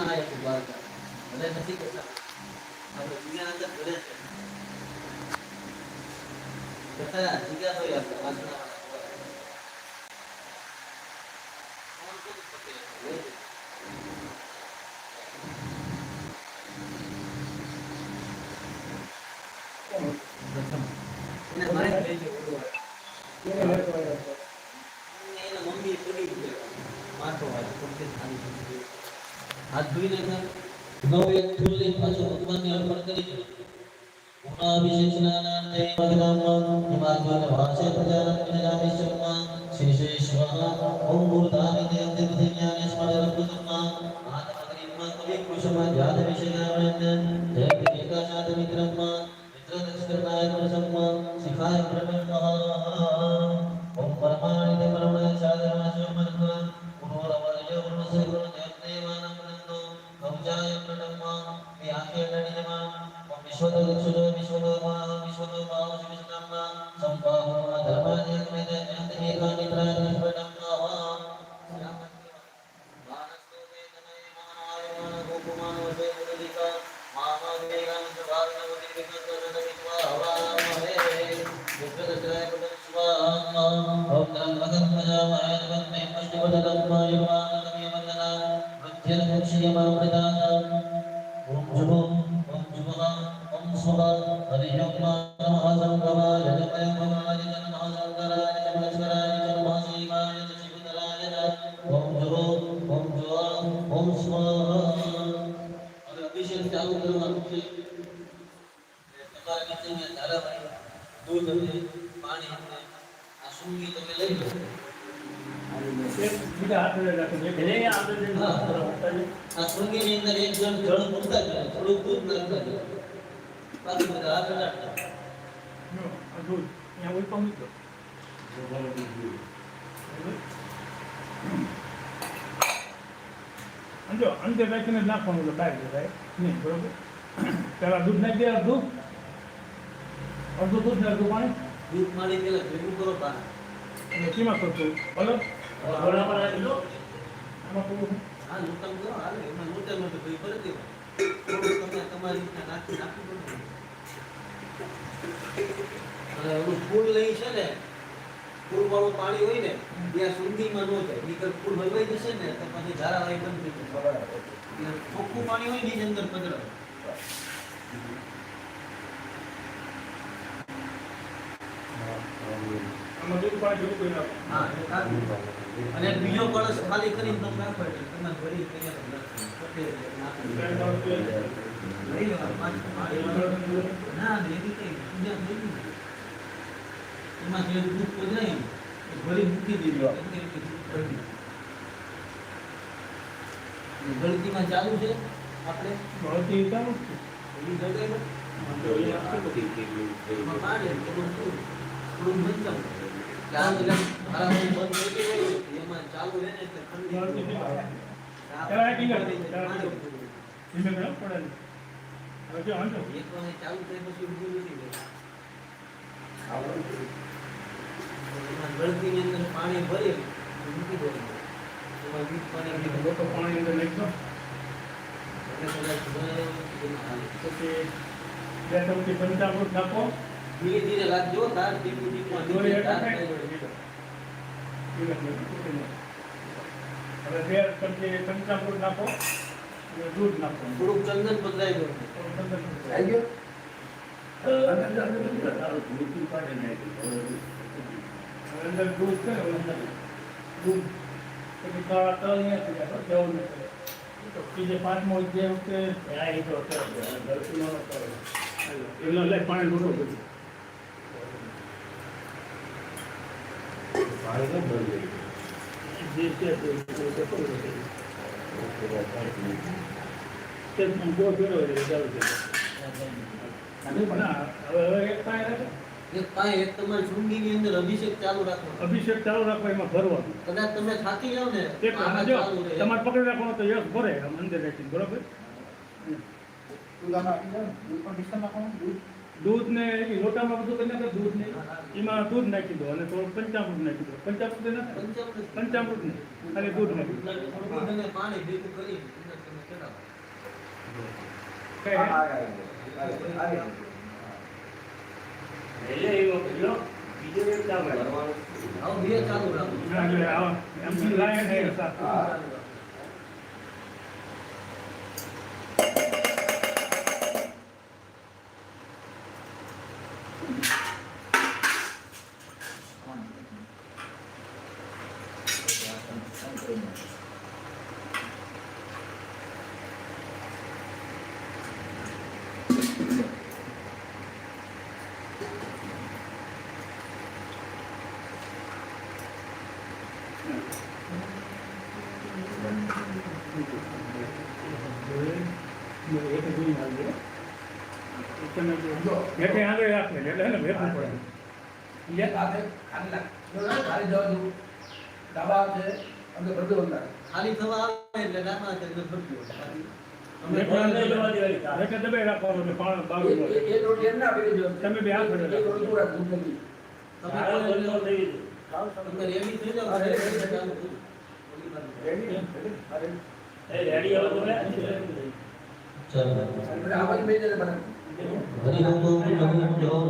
ના નથી કરતા આપણે દુનિયાના અંદર ભલે છે કથા જગ્યા હોય આપણે अभिषेचनानान्ते भगनाम्नं हिमाद्वनवासे प्रजानं विनयामि शर्मा श्रीशेश्वः ॐ मूर्धानि देवते पृथिव्यानि स्मरणं कृतम्मा आत्मग्रीम्मा कविकुशमा जातविषयामन् जय प्रियकाशातमित्रम्मा मित्रदक्षकरणाय प्रसम्मा शिखाय प्रब्रह्मः ॐ परमाणि परमणाय चादराशमन्तो ઓમ સ્વાહા હવે અભિષેક ચાલુ કરવાનું છે તમારા નીચે ધારાવાળી દૂધ અને પાણી અને આ સૂંગી તમે લઈ લો આ સૂંગીની અંદર એક જણ જળ મૂકતા જાય થોડુંક દૂધ નાખતા જાય બાકી બધા હાથ અડાડતા જાય. જો અંતે રાખીને નાખવાનું એટલે બહાર જાય નહીં બરોબર? પેલા દૂધ નાખી દે અડધું અડધું દૂધ ને અડધું પાણી? દૂધ પાણી પેલા ભેગું કરો પાણી અને કીમાં કરતું બરાબર આમાં થોડું હા લોટમ કરો હાલે. એમાં લોટે લોટે ભઈ દેવા થોડું તમે તમારી રીતના નાખી નાખી દો. ઓલું ફૂલ લઈ છે ને પૂરવાળું પાણી હોય ને ત્યાં સુધીમાં ન જાય. નીકળ પૂર હલવાઈ જશે ને તો પછી ધારાવાહી બંધ થઈ જશે. ચોખ્ખું પાણી હોય ને એની અંદર પધરાવે. અને બીજો કળશ ખાલી કરી તમે નાખો એટલે તમે ભરી કરી ના એવી કઈ એમાં જે દૂધ પધરાય ને, એ ભરી મૂકી દીધું એટલે એ દૂધ ભરી. અને ગળતીમાં ચાલુ છે આપણે બળતી ચાલુ જ છે. એવી જગ્યાએ તો એ આપણે એમાં પાડે થોડું થોડું થોડું મધ્યમ કે આમ એટલે મારા બંધ થઈ ગઈ હોય ને, એમાં ચાલુ રહે ને એટલે ઠંડી બળતી નહીં. આ પેલા એક ઇંગળ, પાણી પેલા પાણી એક ધીમે ધીમે પડે નહીં. હવે જો વાંધો એક વાર ચાલુ થાય પછી ઊભું નથી રહેતું. એમાં ગળતીની અંદર પાણી ભરી અને મૂકી એમાં વીજ પાણી લોકો પાણી અંદર નાખતો પછી બે નાખો. ધીરે ધીરે રાખજો તાર ધીમું ધીમું ધીરે હવે બે ચમચી પંચામૃત નાખો. દૂધ નાખો. થોડુંક ચંદન બદલાઈ ગયું. ચંદન આવી ગયો. હવે અંદર દૂધ છે ને અંદર દૂધ પછી કાળા તલ અહીંયા થઈ જાય જવું નથી બીજે પાંચમો જે વખતે એનો લે પાણી લૂટો બધું જે છે તે તે કરવું છે. તે બહુ ફેરવો છે ચાલુ છે અને પણ આ હવે હવે એક પાણી રાખો એક તમારી જુંગીની અંદર અભિષેક ચાલુ રાખો અભિષેક ચાલુ રાખો એમાં ભરવાનું કદાચ તમે થાકી જાવ ને તમારે પકડી રાખવાનો તો યશ ભરે અંદર રાખીને બરોબર દૂધ ને લોટામાં બધું કરી નાખે દૂધ ને એમાં દૂધ નાખી દો અને થોડું પંચામૃત નાખી દો પંચામૃત નાખે પંચામૃત ને અને દૂધ નાખી પાણી ભેગું કરી કઈ ಬಿಜೆಪಿ એટલે આગળ રાખે એટલે એને વેચવું પડે એટલે સાથે ખાલી ખાલી જવા જેવું ડાબા છે અમે બધું અંદર ખાલી થવા આવે એટલે ડાબા છે એટલે બધું રેડી சரி ராமன் மீது நம்ம மணி நோம்பு மணி நோம்பு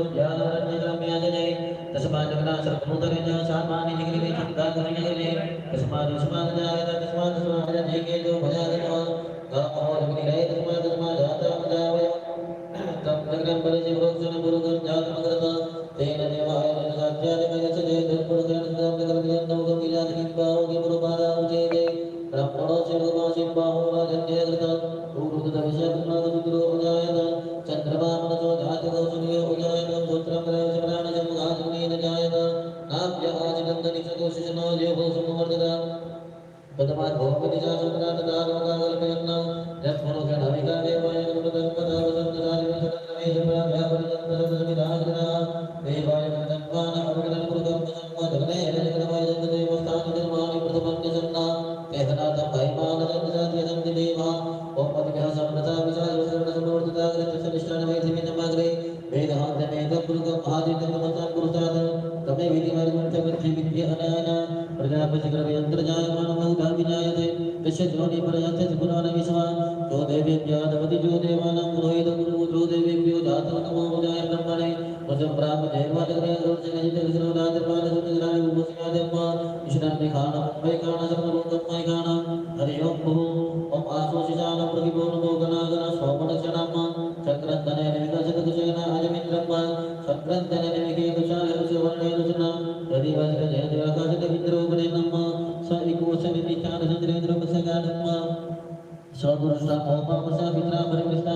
तस्माद्याजने तस्माद्गणासर्वभूतगणा सामान्य जगने चित्तागुणिने तस्माद् सुमादजागत तस्माद् सुमादजेके जो भजागत गामो लग्निरे तस्माद् तस्माद् जाता मजावय कोशिशनो देवो समवर्धत बदमा भवपति जासुमना तदा लोकावल्पयन्नौ यत्मनो गणविका प्रजापतिग्रवयन्त्रजायमानमौधाभिजायते तस्य ध्वनिपरयथपुराणविषमा को देवेभ्यः दपतिजो देवानां पुरोहितगुरुपुत्रो देवेभ्यो धातो नमो बुधाय ब्रह्मणे वसं प्राप्त जैवादग्रयोर्जगजितविसरोदात्रपालसुतग्राय उपस्यादेवा विश्रान्तिखानं वैखाणसर्वलोकमयखानं हरि ओं बहु ॐ आशोषिशानं प्रतिपूर्णभोगनागन सोमणक्षणाम्मा चक्रन्दने निमिदशतकुशेन अजमिन्द्रम्मा स्वगुरुषा अपापुषा मित्रा परिपुष्टा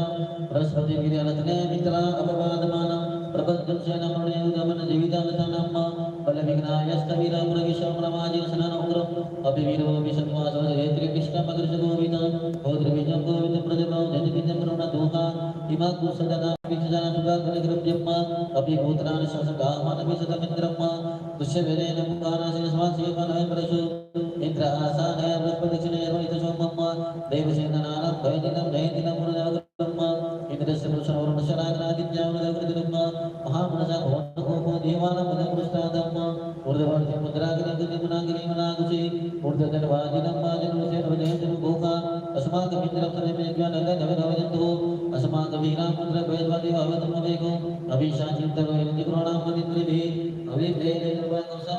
बृहस्पति गिरिरत्ने मित्रा अपवादमान प्रबद्धंसेन प्रणयो गमन जीवितानतानाम्मा बलविघ्नायस्तवीरामुरविशम्रमाजिनसनानमुग्रम् अपि वीरो विशन्वासवजयत्रिकृष्णमकृष्णगोविता गोद्रविजं गोविन्दप्रतिभां जनिविजं प्रणतोहा इमा कुशदनाभिजनानुगाग्रग्रव्यम्मा अपि गोत्राणि शशगामानभिशतमिन्द्रम्मा दुष्यवेदेन मुखानाशिनस्वासेवानः परशो। ऊर्ध्ववर्ति मुद्रागिरिं मुनागिरि मुनागुचि ऊर्ध्वधर्वाजिनं वाजिनुषे भजयन्तु भूका अस्माकमिन्द्रं सदमेज्ञानगनवदन्तु अस्माकवीरां पुत्रभयद्वादिवावतमवेको अभिशाचिन्तरोहिन्दिपुराणां मदिन्द्रिभिः अभिप्रेरितर्वाकंसां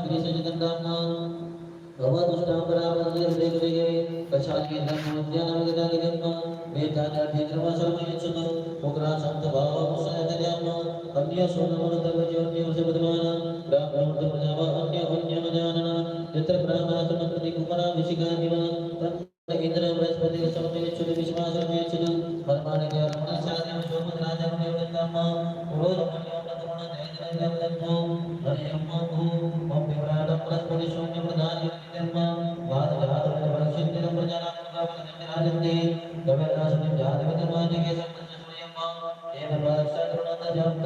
भगवदुष्टां परामर्शे कच्छामि धर्मोद्यानमगदागिरिं वेदान्यार्थेन्द्रमाशरमयच्छतु उग्रासन्तभावमुसयतर्याम् अन्यसोनमनुतर्वज्योतिवर्षपदमान ब्राह्मणोर्धप्रजावा अन्यपुण्यमजानन यत्र ब्राह्मणासमन्त्रति कुमराभिषिकादिव तत्र बृहस्पति समयच्छतु विश्वासमयच्छतु परमाणि रमणशास्त्रं सोमराजमयवदन्तम् पुरोरमण्योन्नतगुणजयजयजयवदन्तो प्रजानां गव्यराजन्ते गव्यराजन्ते जातविदमानिके सम्पन्नसूर्यम् येन प्राक्षात्रुणतजातं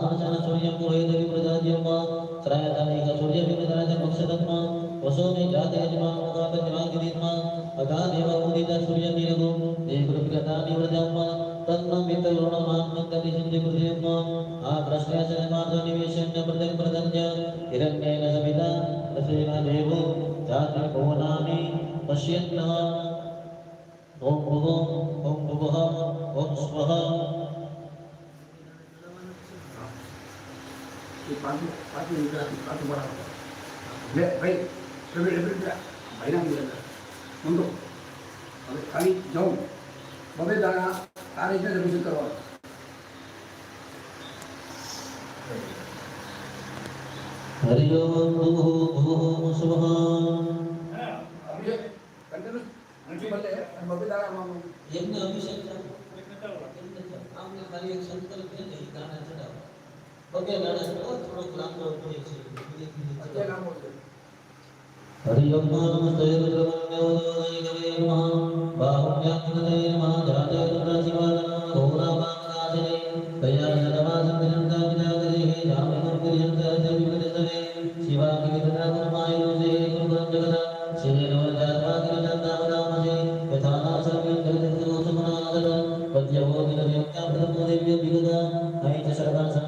ಭಾಷಾನ ಸೂರ್ಯ ಪುರೋಹಿತವಿ ಪ್ರಜಾತಿಯಮ್ಮ ತ್ರಯತಾನೇಕ ಸೂರ್ಯ ವಿಮದಾಯತ ಪಕ್ಷದತ್ಮ ವಸೋಮಿ ಜಾತೆ ಯಜಮಾನ ಮುಖಾಪ ಜನಾಂಗಿದಿತ್ಮ ಅಗಾ ದೇವ ಉದಿತ ಸೂರ್ಯ ನೀರಗು ದೇವೃಗತಾ ನಿವೃತಮ್ಮ ತನ್ನ ಮಿತ ಯೋಣ ಮಾತ್ಮಂತ ನಿಶಂದಿ ಕೃತಿಯಮ್ಮ ಆ ಪ್ರಶ್ರಯಸನ ಮಾರ್ಗ ನಿವೇಶನ ಪ್ರದನ್ ಪ್ರದನ್ಯ ಹಿರಣ್ಯೇನ ಸಮಿತ ತಸೇನ ದೇವೋ ಜಾತಿ ಭುವನಾಮಿ ಪಶ್ಯನ್ನ ಓಂ ಭುವೋ ಓಂ ಭುವಃ ಓಂ ಸ್ವಃ ભાઈ ડબલ ડબલ ભાઈના અંદર નંદો હવે ખાલી જાઉં બબે દાણા આ રીતે રમીશું કરવાનું हरि ओम भुवः भुवः स्वः હવે કન્ટિન્યુ નથી બદલે અને બબે દાણા यज्ञ अभिषेक આમને ખાલી એક સંકલ્પ છે ને એ ગાણા ચડાવો પગે લાગે તો થોડોક લાંબો થઈ છે. અત્યારે લાંબો છે હરિયમ તૈર પ્રવન્યો નૈ ગવે મહા બાહ્યામ નૈ મહા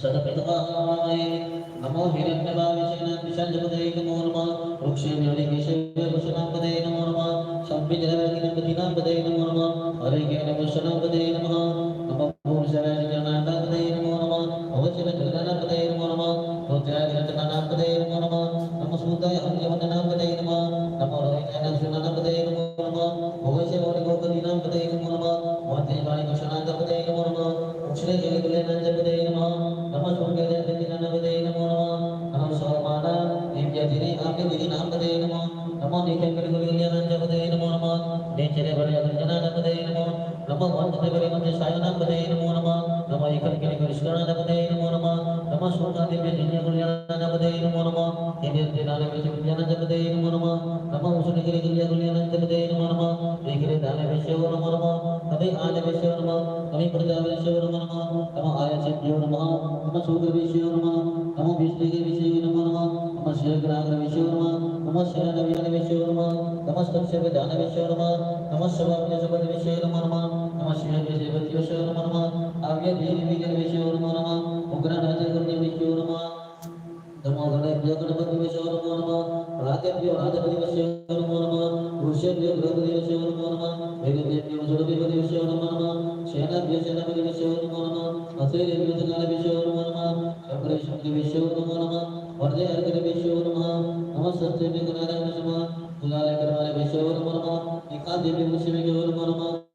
സദപ്രദമായ നമോ ഹിരണ്യഭാവിശനാഭിഷഞ്ജപതേ നമോ നമ വൃക്ഷേണേശനാപതേ നമോ നമ സബ്ബിജലവേദിനാപതേ നമോ നമ ഹരേ നമ ശനാപതേ वरिमध्यसायनापदे नमो नमः नमः इकलिकुलिकुलिष्करणापदे नमो नमः नमः सूर्यदिव्यदिन्यकुल्यानापदे नमो नमः दिव्यदिनापदे नमो नमः नमः उषनिकुलिकुल्यानापदे नमो नमः निखिलदानविश्यो नमो नमः नमः आनविश्यो नमः नमः प्रजाविश्यो नमो नमः नमः आयचिभ्यो नमः नमः सूत्रविश्यो नमः नमः विष्णुविश्यो नमो नमः नमः शिवग्राग्रविश्यो नमः नमः शरणविश्यो नमः नमः स्तक्षविधानविश्यो नमः नमः शवाभ्यसपदविश्यो नमो नमः नमः शिवविश्यो नमो नमः आव्यदेवीविश्यो नमो। नमः उग्रनाथगुण्यविश्यो नमः नमो गणेभ्यो गणपतिविश्यो नमो नमः राजेभ्यो राजपतिविश्यो नमो नमः पुरुषेभ्यो गृहपतिविश्यो नमो नमः वेदेभ्यो सुरभिपतिविश्यो नमो नमः सेनाभ्यो सेनापतिविश्यो नमो नमः असेभ्यो सकालविश्यो नमो नमः शङ्करविष्णुविश्यो नमो नमः वरदे अर्घविश्यो नमः नमः सत्यभ्यो गणानाविश्यो नमः कुलालकरवालविश्यो नमो नमः एकादेव्यो विश्वविश्यो नमो नमः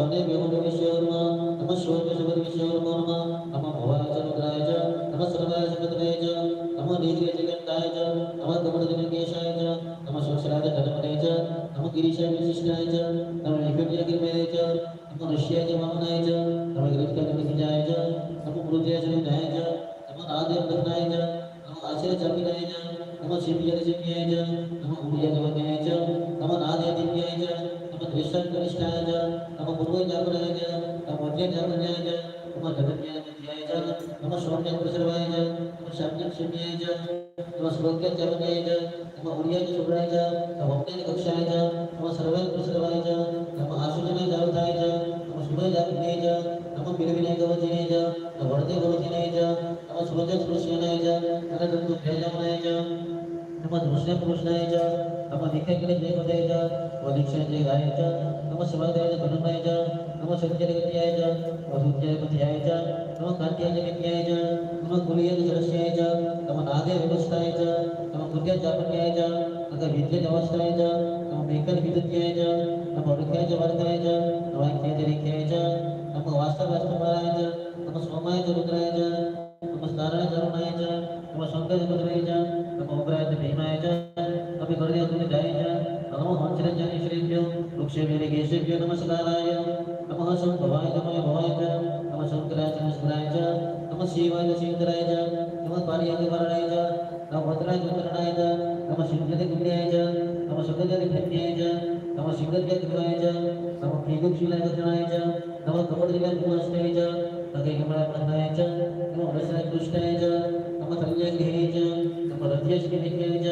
सोनेभ्यो विश्यो नमः नमः शोभ्यशुभविश्यो नमो नमः नमः भवाय च रुद्राय च नमः सर्वाय संगतवे च नमः नीतिरे जगन्ताय च नमः कमलदिनकेशाय च नमः सुक्षराय धनमने च नमः गिरीशाय विशिष्टाय च नमः विकृत्यगिरिमेरे च नमः ऋष्याय च वामनाय च नमः गिरिष्ठाय च नमः मृत्याय च विनाय च नमः नादेव दत्ताय च नमः आश्रय चापिनाय च नमः शिवजय शिव्याय च नमः उदय गवन्याय च नमः नादय दिव्याय च नमः दृष्टाय च नमः पूर्वय जागराय च नमः मध्य जागराय च नमः जगन्याय विद्याय च नमः सौम्य प्रसर्वाय च नमः शाम्य शिव्याय च नमः श्लोक्य चावन्याय च नमः उर्याय शुभ्राय च नमः भक्ताय कक्षाय च नमः सर्वाय प्रसर्वाय च नमः आशुजनाय जावताय च नमः शुभय जागराय च नमः बिलविनाय गवचिनाय च नमः वरदे गवचिनाय च नमः सुरज स्पृश्यनाय च नमः दन्तु भेजमनाय च नमः दृश्य पुरुषाय च नमः निखिल जयपदाय च जयगाय च नमः शिवाय धनुमाय च नमः सत्यगत्याय च सुत्यगत्याय च नमः जगत्याय च नमः कुलिय सरस्याय च नमः नागे व्यवस्थाय च नमः कुर्य जापन्याय च नमः विद्य अवस्थाय च नमः मेकल विद्याय च नमः रुक्याय च वर्गाय च नमः ऐक्याय च रिक्याय च नमः वास्तव वास्तवाय च नमः सोमाय च रुद्राय च नमः स्नाराय च नमः शंकर च च नमः उग्राय च भीमाय च नमः गर्दे अग्निजाय च नमो हंसरंजन श्रीभ्यो वृक्षेभ्यो केशेभ्यो नमस्काराय, नमः संभवाय नमः भवाय च, नमः शंकराय च, नमस्काराय च, नमः शिवाय च शिवतराय च, नमः पारियाय वरणाय च, नमः भद्राय च वरणाय च, नमः शिवजय कुल्याय च, नमः शुभजय धन्याय च, नमः शिवजय कृपाय च, नमः प्रियगुक्षिलाय च, नमः कपटदिव्य कुमारस्ताय च તદે કમળ પ્રણાય ચ નમો વૈષ્ણવ કૃષ્ણાય ચ નમો સંયગ્ને ચ નમો રજ્યેશ્વરે ચ